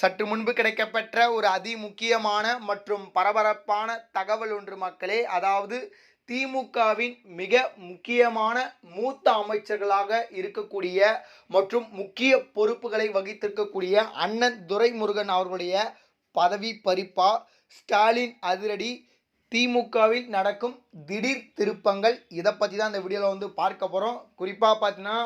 சற்று முன்பு கிடைக்கப்பெற்ற ஒரு அதி முக்கியமான மற்றும் பரபரப்பான தகவல் ஒன்று மக்களே. அதாவது திமுகவின் மிக முக்கியமான மூத்த அமைச்சர்களாக இருக்கக்கூடிய மற்றும் முக்கிய பொறுப்புகளை வகித்திருக்கக்கூடிய அண்ணன் துரைமுருகன் அவர்களுடைய பதவி பறிப்பா ஸ்டாலின் அதிரடி. திமுகவில் நடக்கும் திடீர் திருப்பங்கள். இதை பற்றி தான் இந்த வீடியோவில் வந்து பார்க்க போகிறோம் குறிப்பாக பார்த்தீங்கன்னா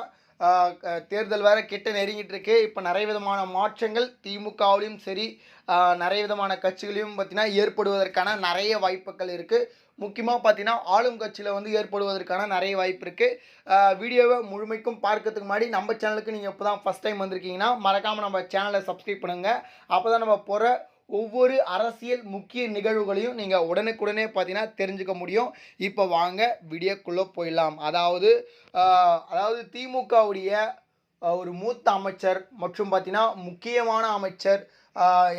தேர்தல் வேற கிட்ட நெருங்கிட்டு இருக்கு. இப்போ நிறைய விதமான மாற்றங்கள் திமுகவிலையும் சரி நிறைய விதமான கட்சிகளையும் பார்த்தீங்கன்னா ஏற்படுவதற்கான நிறைய வாய்ப்புகள் இருக்குது முக்கியமாக பார்த்தீங்கன்னா ஆளும் கட்சியில் வந்து ஏற்படுவதற்கான நிறைய வாய்ப்பு இருக்குது வீடியோவை முழுமைக்கும் பார்க்கறதுக்கு முன்னாடி நம்ம சேனலுக்கு நீங்கள் இப்போ தான் ஃபஸ்ட் டைம் வந்திருக்கீங்கன்னா மறக்காமல் நம்ம சேனலை சப்ஸ்கிரைப் பண்ணுங்கள் அப்போ தான் நம்ம போகிற ஒவ்வொரு அரசியல் முக்கிய நிகழ்வுகளையும் நீங்கள் உடனுக்குடனே பார்த்தீங்கன்னா தெரிஞ்சுக்க முடியும். இப்போ வாங்க வீடியோக்குள்ளே போயிடலாம். அதாவது அதாவது திமுகவுடைய ஒரு மூத்த அமைச்சர் மற்றும் பார்த்தீங்கன்னா முக்கியமான அமைச்சர்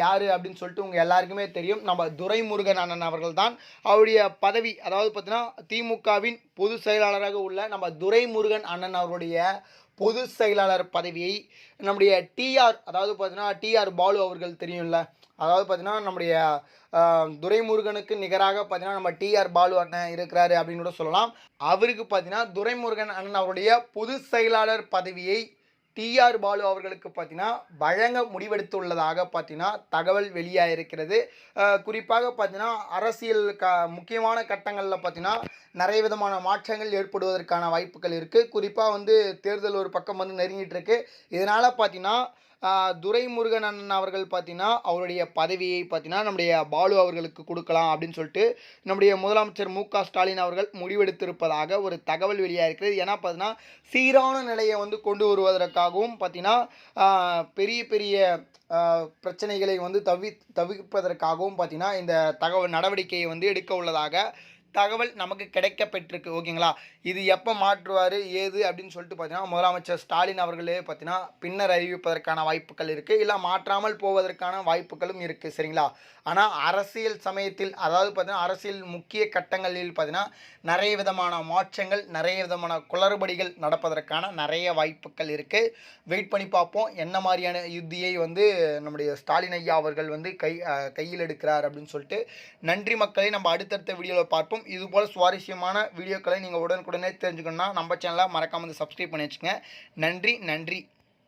யார் அப்படின்னு சொல்லிட்டு உங்கள் எல்லாருக்குமே தெரியும். நம்ம துரைமுருகன் அண்ணன் அவர்கள் தான் அவருடைய பதவி அதாவது பார்த்தீங்கன்னா திமுகவின் பொதுச் செயலாளராக உள்ள நம்ம துரைமுருகன் அண்ணன் அவருடைய பொதுச் செயலாளர் பதவியை நம்முடைய டிஆர் அதாவது பார்த்தீங்கன்னா டிஆர் பாலு அவர்கள் தெரியும்ல. அதாவது பார்த்தீங்கன்னா நம்முடைய துரைமுருகனுக்கு நிகராக பார்த்தீங்கன்னா நம்ம டிஆர் பாலு அண்ணன் இருக்கிறாரு அப்படின்னு கூட சொல்லலாம். அவருக்கு பார்த்தீங்கன்னா துரைமுருகன் அண்ணன் அவருடைய பொதுச் செயலாளர் பதவியை டிஆர் பாலு அவர்களுக்கு பார்த்தீங்கன்னா வழங்க முடிவெடுத்துள்ளதாக பார்த்தீங்கன்னா தகவல் வெளியாகிருக்கிறது குறிப்பாக பார்த்தீங்கன்னா அரசியல் க முக்கியமான கட்டங்களில் பார்த்தீங்கன்னா நிறைய விதமான மாற்றங்கள் ஏற்படுவதற்கான வாய்ப்புகள் இருக்குது குறிப்பாக வந்து தேர்தல் ஒரு பக்கம் வந்து நெருங்கிட்டு இருக்கு. இதனால் பார்த்தீங்கன்னா துரைமுருகன் அண்ணன் அவர்கள் பார்த்தீங்கன்னா அவருடைய பதவியை பார்த்தீங்கன்னா நம்முடைய பாலு அவர்களுக்கு கொடுக்கலாம் அப்படின்னு சொல்லிட்டு நம்முடைய முதலமைச்சர் மு க ஸ்டாலின் அவர்கள் முடிவெடுத்திருப்பதாக ஒரு தகவல் வெளியாகிருக்கிறது ஏன்னா பார்த்தீங்கன்னா சீரான நிலையை வந்து கொண்டு வருவதற்காகவும் பார்த்தீங்கன்னா பெரிய பெரிய பிரச்சனைகளை வந்து தவி தவிர்ப்பதற்காகவும் பார்த்தீங்கன்னா இந்த தகவல் நடவடிக்கையை வந்து எடுக்க உள்ளதாக தகவல் நமக்கு கிடைக்க பெற்றிருக்கு ஓகேங்களா? இது எப்போ மாற்றுவார் ஏது அப்படின்னு சொல்லிட்டு பார்த்தீங்கன்னா முதலமைச்சர் ஸ்டாலின் அவர்களே பார்த்தீங்கன்னா பின்னர் அறிவிப்பதற்கான வாய்ப்புகள் இருக்குது இல்லை மாற்றாமல் போவதற்கான வாய்ப்புகளும் இருக்குது சரிங்களா? ஆனால் அரசியல் சமயத்தில் அதாவது பார்த்தீங்கன்னா அரசியல் முக்கிய கட்டங்களில் பார்த்தீங்கன்னா நிறைய விதமான மாற்றங்கள் நிறைய விதமான குளறுபடிகள் நடப்பதற்கான நிறைய வாய்ப்புகள் இருக்குது வெயிட் பண்ணி பார்ப்போம். என்ன மாதிரியான யுத்தியை வந்து நம்முடைய ஸ்டாலின் ஐயா அவர்கள் வந்து கை கையில் எடுக்கிறார் அப்படின்னு சொல்லிட்டு நன்றி மக்களை நம்ம அடுத்தடுத்த வீடியோவில் பார்ப்போம். இதுபோல் சுவாரஸ்யமான வீடியோக்களை நீங்கள் உடனுக்குடனே தெரிஞ்சுக்கணும்னா நம்ம சேனலை மறக்காமல் வந்து சப்ஸ்கிரைப் பண்ணி வச்சுங்க நன்றி நன்றி.